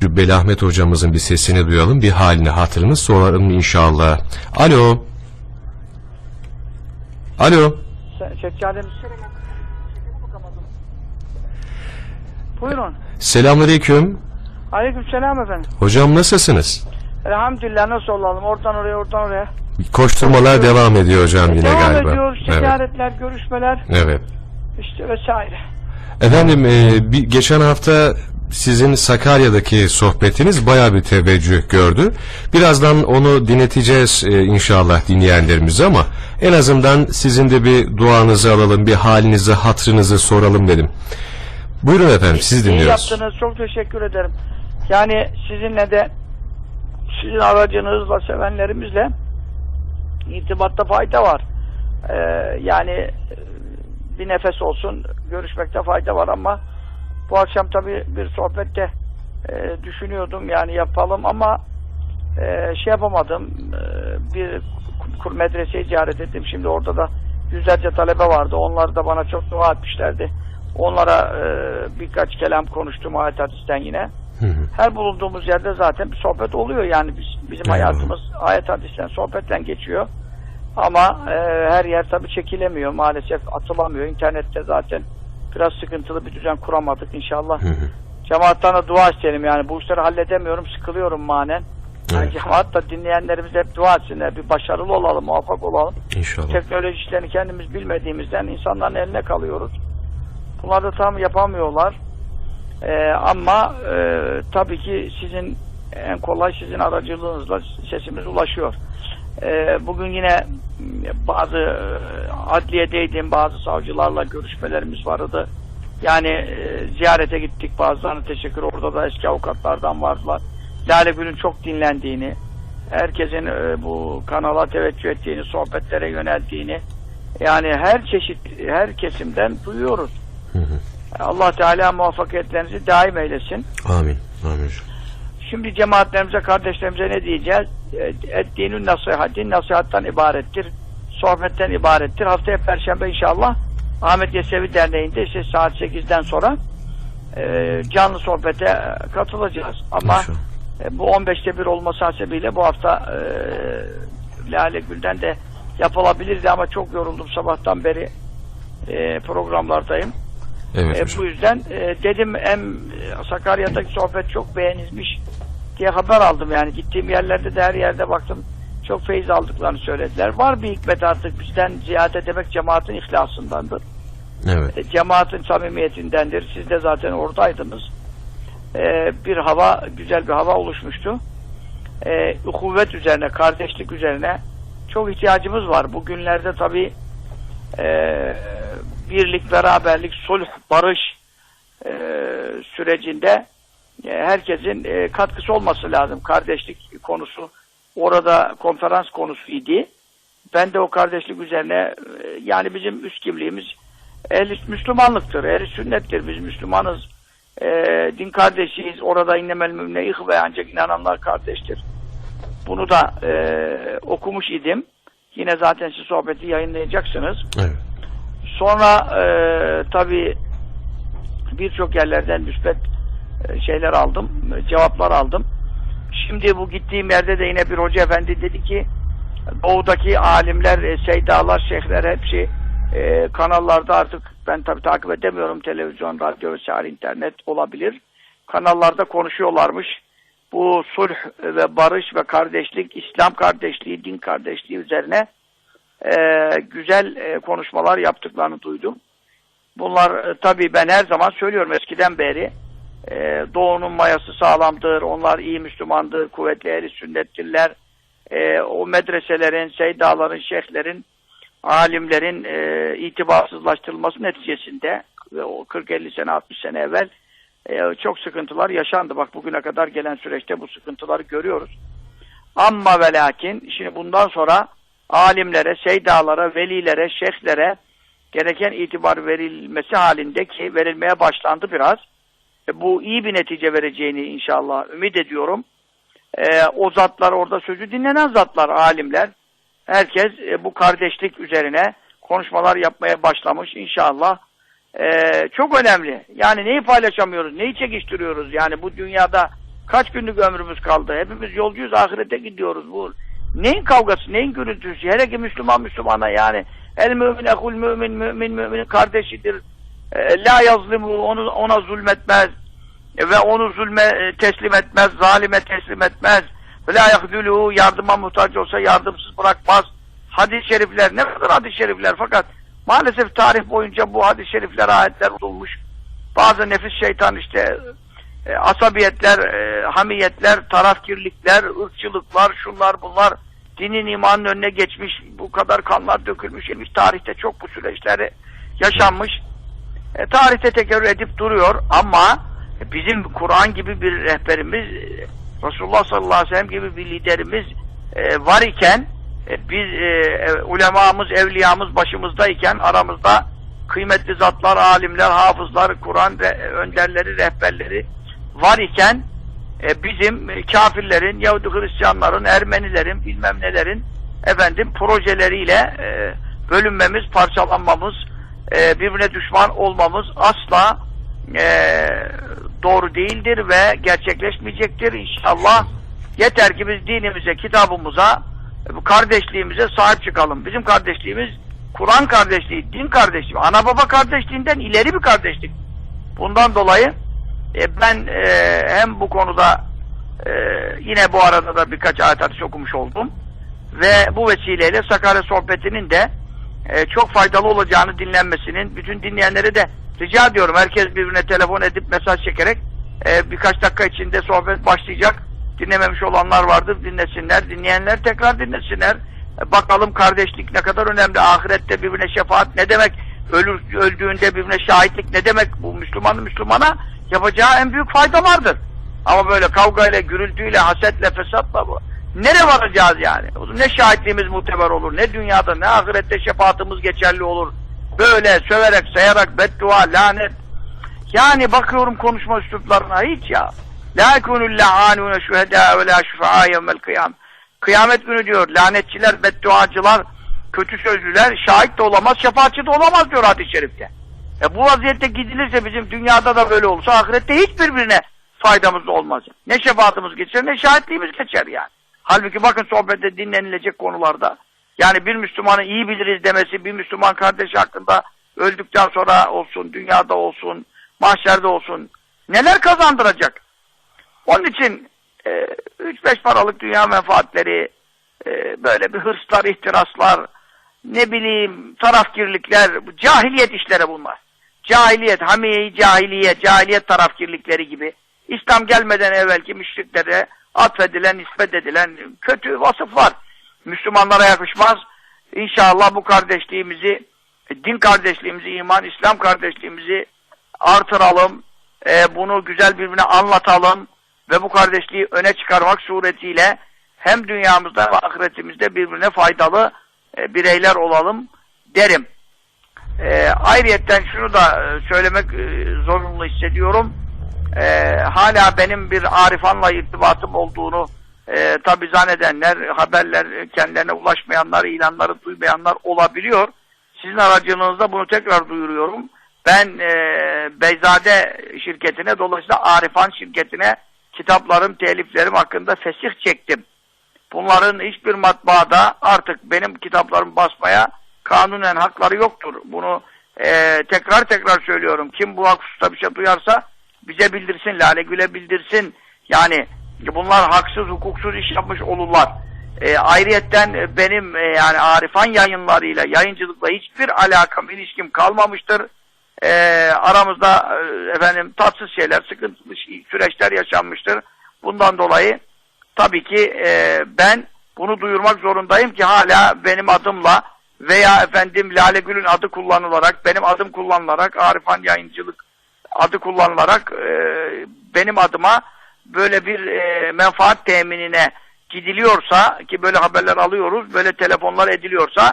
Cübbeli Ahmet hocamızın bir sesini duyalım, bir halini hatırını soralım inşallah. Alo. Alo. Seccademiz. Buyurun. Selamünaleyküm. Aleyküm selam efendim. Hocam nasılsınız? Elhamdülillah nasıl olalım? Oradan oraya, oradan oraya. Koşturmalar devam ediyor hocam yine Devam galiba. ediyor. Evet. Ziyaretler, görüşmeler, Evet. işte vesaire. Efendim e, bir, geçen hafta sizin Sakarya'daki sohbetiniz baya bir teveccüh gördü. Birazdan onu dinleteceğiz e, inşallah dinleyenlerimize ama en azından sizin de bir duanızı alalım, bir halinizi, hatrınızı soralım dedim. Buyurun efendim, siz İyi dinliyoruz. yaptınız. Çok teşekkür ederim. Yani sizinle de sizin aracınızla sevenlerimizle irtibatta fayda var. Ee, yani bir nefes olsun görüşmekte fayda var ama bu akşam tabii bir sohbette e, düşünüyordum yani yapalım ama e, şey yapamadım. E, bir kur medreseyi ziyaret ettim. Şimdi orada da yüzlerce talebe vardı. Onlar da bana çok dua etmişlerdi. Onlara e, birkaç kelam konuştum ayet hadisten yine. Hı hı. her bulunduğumuz yerde zaten bir sohbet oluyor yani. Biz, bizim Eyvallah. hayatımız ayet hadisten sohbetle geçiyor. Ama e, her yer tabii çekilemiyor. Maalesef atılamıyor. İnternette zaten biraz sıkıntılı bir düzen kuramadık inşallah Hı hı. dua isteyelim yani bu işleri halledemiyorum sıkılıyorum manen yani Evet. cemaat da dinleyenlerimiz hep dua etsinler bir başarılı olalım muvaffak olalım İnşallah. teknoloji işlerini kendimiz bilmediğimizden insanların eline kalıyoruz. Bunlar da tam yapamıyorlar. Ee, ama e, tabii ki sizin en kolay sizin aracılığınızla sesimiz ulaşıyor. Ee, bugün yine bazı e, adliyedeydim, bazı savcılarla görüşmelerimiz vardı. Yani e, ziyarete gittik bazılarına teşekkür. Orada da eski avukatlardan vardılar. Lale Gül'ün çok dinlendiğini, herkesin e, bu kanala teveccüh ettiğini, sohbetlere yöneldiğini yani her çeşit, her kesimden duyuyoruz. Hı hı. Allah Teala muvaffakiyetlerinizi daim eylesin. Amin. Amin. Şimdi cemaatlerimize, kardeşlerimize ne diyeceğiz? E, Ettiğinin nasihatin nasihattan ibarettir. Sohbetten ibarettir. Haftaya Perşembe inşallah Ahmet Yesevi Derneği'nde işte saat 8'den sonra e, canlı sohbete e, katılacağız. Ama e, bu 15'te bir olması hasebiyle bu hafta e, Lale Gül'den de yapılabilirdi ama çok yoruldum sabahtan beri e, programlardayım. Evet E, hocam. bu yüzden e, dedim hem Sakarya'daki sohbet çok beğenilmiş diye haber aldım yani gittiğim yerlerde de her yerde baktım çok feyiz aldıklarını söylediler. Var bir hikmet artık bizden ziyade demek cemaatin ihlasındandır. Evet. E, cemaatin samimiyetindendir. Siz de zaten oradaydınız. E, bir hava, güzel bir hava oluşmuştu. E, kuvvet üzerine, kardeşlik üzerine çok ihtiyacımız var. Bugünlerde tabii e, birlik, beraberlik, sulh, barış e, sürecinde e, herkesin e, katkısı olması lazım. Kardeşlik konusu orada konferans konusu idi. Ben de o kardeşlik üzerine e, yani bizim üst kimliğimiz ehli Müslümanlıktır, ehli sünnettir. Biz Müslümanız. E, din kardeşiyiz. Orada innemel mümine ihve ancak inananlar kardeştir. Bunu da e, okumuş idim. Yine zaten siz sohbeti yayınlayacaksınız. Evet. Sonra e, tabii birçok yerlerden müspet e, şeyler aldım, cevaplar aldım. Şimdi bu gittiğim yerde de yine bir hoca efendi dedi ki doğudaki alimler, e, seydalar, şeyhler hepsi e, kanallarda artık ben tabii takip edemiyorum televizyon, radyo vesaire internet olabilir. Kanallarda konuşuyorlarmış. Bu sulh ve barış ve kardeşlik, İslam kardeşliği, din kardeşliği üzerine e, güzel e, konuşmalar yaptıklarını duydum. Bunlar e, tabii ben her zaman söylüyorum eskiden beri e, doğunun mayası sağlamdır, onlar iyi Müslümandır, kuvvetli ehli sünnettirler. E, o medreselerin, seydaların, şeyhlerin, alimlerin e, itibarsızlaştırılması neticesinde o 40-50 sene, 60 sene evvel e, çok sıkıntılar yaşandı. Bak bugüne kadar gelen süreçte bu sıkıntıları görüyoruz. Amma ve lakin şimdi bundan sonra alimlere, seydalara, velilere, şeyhlere gereken itibar verilmesi halinde ki verilmeye başlandı biraz. E, bu iyi bir netice vereceğini inşallah ümit ediyorum. E, o zatlar orada sözü dinlenen zatlar, alimler. Herkes e, bu kardeşlik üzerine konuşmalar yapmaya başlamış inşallah. E, çok önemli. Yani neyi paylaşamıyoruz, neyi çekiştiriyoruz? Yani bu dünyada Kaç günlük ömrümüz kaldı? Hepimiz yolcuyuz, ahirete gidiyoruz. Bu neyin kavgası, neyin gürültüsü? Hele ki Müslüman Müslümana yani. El mümin ekul mümin, mümin müminin kardeşidir. E, la yazlimu, onu, ona zulmetmez. E, ve onu zulme e, teslim etmez, zalime teslim etmez. Ve la yahdülühü, yardıma muhtaç olsa yardımsız bırakmaz. Hadis-i şerifler, ne kadar hadis-i şerifler fakat maalesef tarih boyunca bu hadis-i şerifler, ayetler olmuş. Bazı nefis şeytan işte e, asabiyetler, e, hamiyetler, tarafkirlikler, ırkçılıklar, şunlar bunlar dinin imanın önüne geçmiş, bu kadar kanlar dökülmüş, gelmiş tarihte çok bu süreçleri yaşanmış. E, tarihte tekerrür edip duruyor ama bizim Kur'an gibi bir rehberimiz, e, Resulullah sallallahu aleyhi ve sellem gibi bir liderimiz e, var iken e, biz e, e, ulemamız, evliyamız başımızdayken aramızda kıymetli zatlar, alimler, hafızlar, Kur'an re- önderleri, rehberleri var iken e, bizim e, kafirlerin, Yahudi Hristiyanların, Ermenilerin, bilmem nelerin efendim projeleriyle e, bölünmemiz, parçalanmamız, e, birbirine düşman olmamız asla e, doğru değildir ve gerçekleşmeyecektir inşallah. Yeter ki biz dinimize, kitabımıza, e, kardeşliğimize sahip çıkalım. Bizim kardeşliğimiz Kur'an kardeşliği, din kardeşliği, ana baba kardeşliğinden ileri bir kardeşlik. Bundan dolayı e, ben e, hem bu konuda e, yine bu arada da birkaç ayet hadis okumuş oldum ve bu vesileyle Sakarya sohbetinin de e, çok faydalı olacağını dinlenmesinin bütün dinleyenlere de rica ediyorum. Herkes birbirine telefon edip mesaj çekerek e, birkaç dakika içinde sohbet başlayacak. Dinlememiş olanlar vardır dinlesinler. Dinleyenler tekrar dinlesinler. E, bakalım kardeşlik ne kadar önemli. Ahirette birbirine şefaat ne demek? Ölür, öldüğünde birbirine şahitlik ne demek? Bu Müslümanın Müslümana yapacağı en büyük faydalardır. Ama böyle kavgayla, gürültüyle, hasetle, fesatla bu. Nereye varacağız yani? Ne şahitliğimiz muteber olur, ne dünyada, ne ahirette şefaatimiz geçerli olur. Böyle söverek, sayarak, beddua, lanet. Yani bakıyorum konuşma üsluplarına hiç ya. La yekunul la'anune şuhedâ ve la şufa'a yevmel kıyam. Kıyamet günü diyor lanetçiler, bedduacılar, kötü sözlüler şahit de olamaz, şefaatçi de olamaz diyor hadis-i şerifte. E bu vaziyette gidilirse bizim dünyada da böyle olursa ahirette hiçbirbirine faydamız olmaz. Ne şefaatimiz geçer ne şahitliğimiz geçer yani. Halbuki bakın sohbette dinlenilecek konularda yani bir Müslümanı iyi biliriz demesi bir Müslüman kardeşi hakkında öldükten sonra olsun, dünyada olsun, mahşerde olsun neler kazandıracak? Onun için 3-5 e, paralık dünya menfaatleri, e, böyle bir hırslar, ihtiraslar, ne bileyim tarafkirlikler, cahiliyet işleri bunlar. Cahiliyet, hamiye cahiliye, cahiliyet tarafkirlikleri gibi. İslam gelmeden evvelki müşriklere atfedilen, nispet edilen kötü vasıf var. Müslümanlara yakışmaz. İnşallah bu kardeşliğimizi, din kardeşliğimizi, iman, İslam kardeşliğimizi artıralım. E, bunu güzel birbirine anlatalım ve bu kardeşliği öne çıkarmak suretiyle hem dünyamızda ve ahiretimizde birbirine faydalı e, bireyler olalım derim. E, ayrıyetten şunu da e, söylemek e, zorunlu hissediyorum. E, hala benim bir Arifan'la irtibatım olduğunu e, tabi zannedenler, haberler kendilerine ulaşmayanlar, ilanları duymayanlar olabiliyor. Sizin aracılığınızda bunu tekrar duyuruyorum. Ben e, Beyzade şirketine, dolayısıyla Arifan şirketine kitaplarım, teliflerim hakkında fesih çektim. Bunların hiçbir matbaada artık benim kitaplarımı basmaya kanunen hakları yoktur. Bunu e, tekrar tekrar söylüyorum. Kim bu hususta bir şey duyarsa bize bildirsin, Lale Gül'e bildirsin. Yani bunlar haksız, hukuksuz iş yapmış olurlar. E, ayrıyetten benim e, yani Arifan yayınlarıyla, yayıncılıkla hiçbir alakam, ilişkim kalmamıştır. E, aramızda e, efendim tatsız şeyler, sıkıntılı süreçler yaşanmıştır. Bundan dolayı tabii ki e, ben bunu duyurmak zorundayım ki hala benim adımla veya efendim Lale Gül'ün adı kullanılarak, benim adım kullanılarak, Arifan Yayıncılık adı kullanılarak e, benim adıma böyle bir e, menfaat teminine gidiliyorsa ki böyle haberler alıyoruz, böyle telefonlar ediliyorsa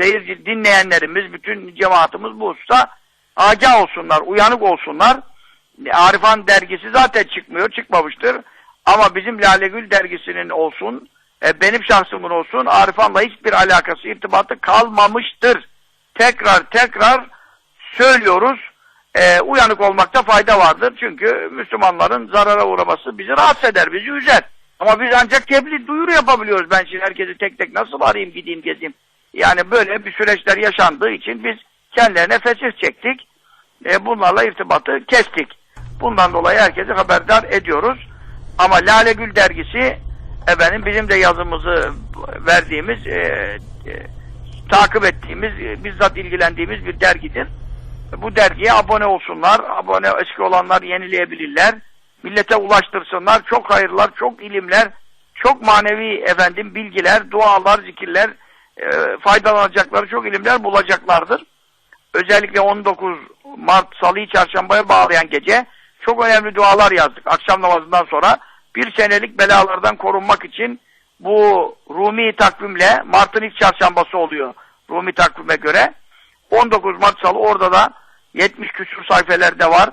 seyirci dinleyenlerimiz, bütün cemaatimiz bu hususta agah olsunlar, uyanık olsunlar. Arifan dergisi zaten çıkmıyor, çıkmamıştır. Ama bizim Lale Gül dergisinin olsun, e, benim şahsımın olsun, Arifan'la hiçbir alakası, irtibatı kalmamıştır. Tekrar tekrar söylüyoruz. e, uyanık olmakta fayda vardır. Çünkü Müslümanların zarara uğraması bizi rahatsız eder, bizi üzer. Ama biz ancak tebliğ, duyuru yapabiliyoruz. Ben şimdi herkesi tek tek nasıl arayayım, gideyim, gezeyim. Yani böyle bir süreçler yaşandığı için biz kendilerine fesih çektik. E, bunlarla irtibatı kestik. Bundan dolayı herkesi haberdar ediyoruz. Ama Lale Gül dergisi efendim bizim de yazımızı verdiğimiz e, e, takip ettiğimiz, e, bizzat ilgilendiğimiz bir dergidir. Bu dergiye abone olsunlar. Abone eski olanlar yenileyebilirler. Millete ulaştırsınlar. Çok hayırlar, çok ilimler, çok manevi efendim bilgiler, dualar, zikirler, e, faydalanacakları çok ilimler bulacaklardır. Özellikle 19 Mart Salı'yı çarşambaya bağlayan gece çok önemli dualar yazdık. Akşam namazından sonra bir senelik belalardan korunmak için bu Rumi takvimle Mart'ın ilk çarşambası oluyor. Rumi takvime göre. 19 Mart Salı orada da 70 küsur sayfelerde var.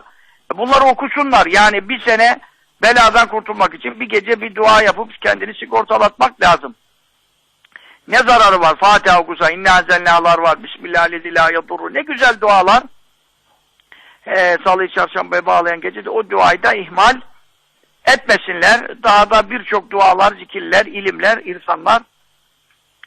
Bunları okusunlar. Yani bir sene beladan kurtulmak için bir gece bir dua yapıp kendini sigortalatmak lazım. Ne zararı var? Fatiha okusa, inne hazennalar var, Bismillahirrahmanirrahim. Ne güzel dualar. Ee, Salı çarşambaya bağlayan gece de o duayı da ihmal etmesinler. Daha da birçok dualar, zikirler, ilimler, irfanlar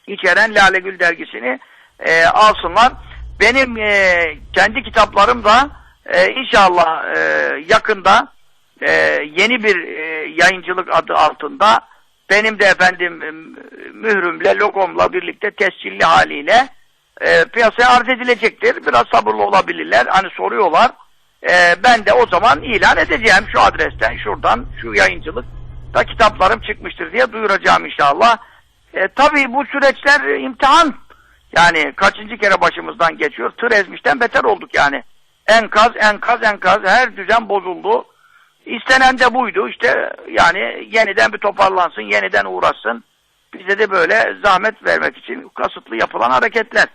içeren Lale Gül dergisini e, alsınlar. Benim e, kendi kitaplarım da e, inşallah e, yakında e, yeni bir e, yayıncılık adı altında benim de efendim e, mührümle, logomla birlikte tescilli haliyle e, piyasaya arz edilecektir. Biraz sabırlı olabilirler. Hani soruyorlar. E, ben de o zaman ilan edeceğim şu adresten, şuradan, şu yayıncılık da kitaplarım çıkmıştır diye duyuracağım inşallah. E, tabii bu süreçler imtihan. Yani kaçıncı kere başımızdan geçiyor. Tır ezmişten beter olduk yani. Enkaz, enkaz, enkaz. Her düzen bozuldu. İstenen de buydu. İşte yani yeniden bir toparlansın, yeniden uğraşsın. Bize de böyle zahmet vermek için kasıtlı yapılan hareketler.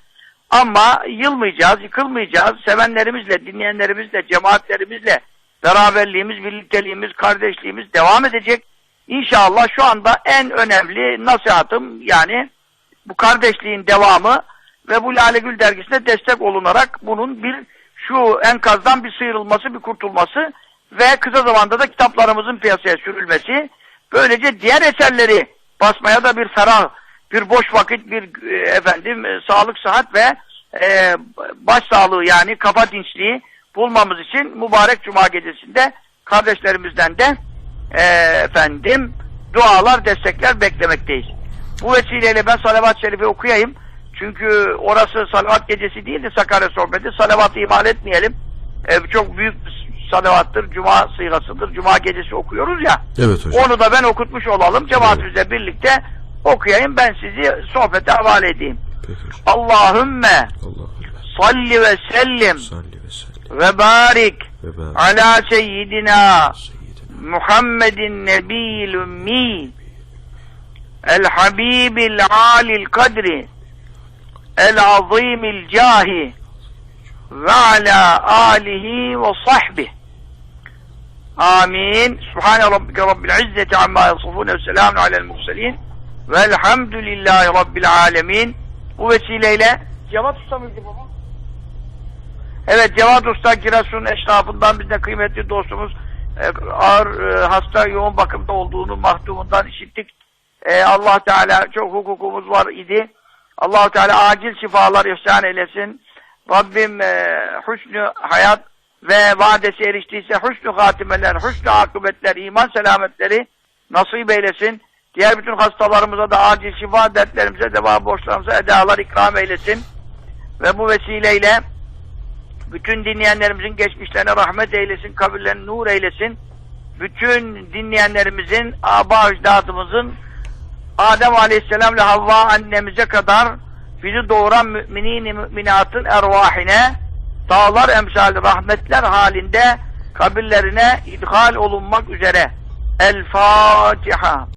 Ama yılmayacağız, yıkılmayacağız. Sevenlerimizle, dinleyenlerimizle, cemaatlerimizle beraberliğimiz, birlikteliğimiz, kardeşliğimiz devam edecek. İnşallah şu anda en önemli nasihatım yani bu kardeşliğin devamı ve bu Lale Gül dergisine destek olunarak bunun bir şu enkazdan bir sıyrılması, bir kurtulması ve kısa zamanda da kitaplarımızın piyasaya sürülmesi. Böylece diğer eserleri basmaya da bir ferah, bir boş vakit, bir e, efendim e, sağlık, sıhhat ve e, baş sağlığı yani kafa dinçliği bulmamız için mübarek cuma gecesinde kardeşlerimizden de e, efendim dualar, destekler beklemekteyiz. Bu vesileyle ben salavat-ı şerifi okuyayım. Çünkü orası salavat gecesi değil de Sakarya sohbeti. Salavatı ihmal etmeyelim. E, çok büyük salavattır, cuma sıygasıdır. Cuma gecesi okuyoruz ya. Evet hocam. Onu da ben okutmuş olalım. Cemaatimizle birlikte okuyayım. Ben sizi sohbete havale edeyim. Peki hocam. Allahümme Allahümme salli ve sellim salli ve sellem ve barik ve barik ala seyyidina seyyidina Muhammedin nebiyil ümmi el habibil alil kadri el azimil cahi ve ala alihi ve sahbih amin subhane rabbike rabbil izzeti amma yasifun ve selamun alel murselin velhamdülillahi rabbil alemin bu vesileyle Cevat Usta mıydı baba? Evet Cevat Usta Giresun eşrafından bizde kıymetli dostumuz e, ağır e, hasta yoğun bakımda olduğunu mahdumundan işittik. E, Allah Teala çok hukukumuz var idi. Allah Teala acil şifalar ihsan eylesin. Rabbim e, hüsnü hayat ve vadesi eriştiyse hüsnü hatimeler, hüsnü akıbetler, iman selametleri nasip eylesin. Diğer bütün hastalarımıza da acil şifa, dertlerimize, deva borçlarımıza edalar ikram eylesin. Ve bu vesileyle bütün dinleyenlerimizin geçmişlerine rahmet eylesin, kabirlerini nur eylesin. Bütün dinleyenlerimizin, aba ecdadımızın Adem Aleyhisselam ile Havva annemize kadar bizi doğuran müminin müminatın ervahine dağlar emsali rahmetler halinde kabirlerine idhal olunmak üzere. El Fatiha.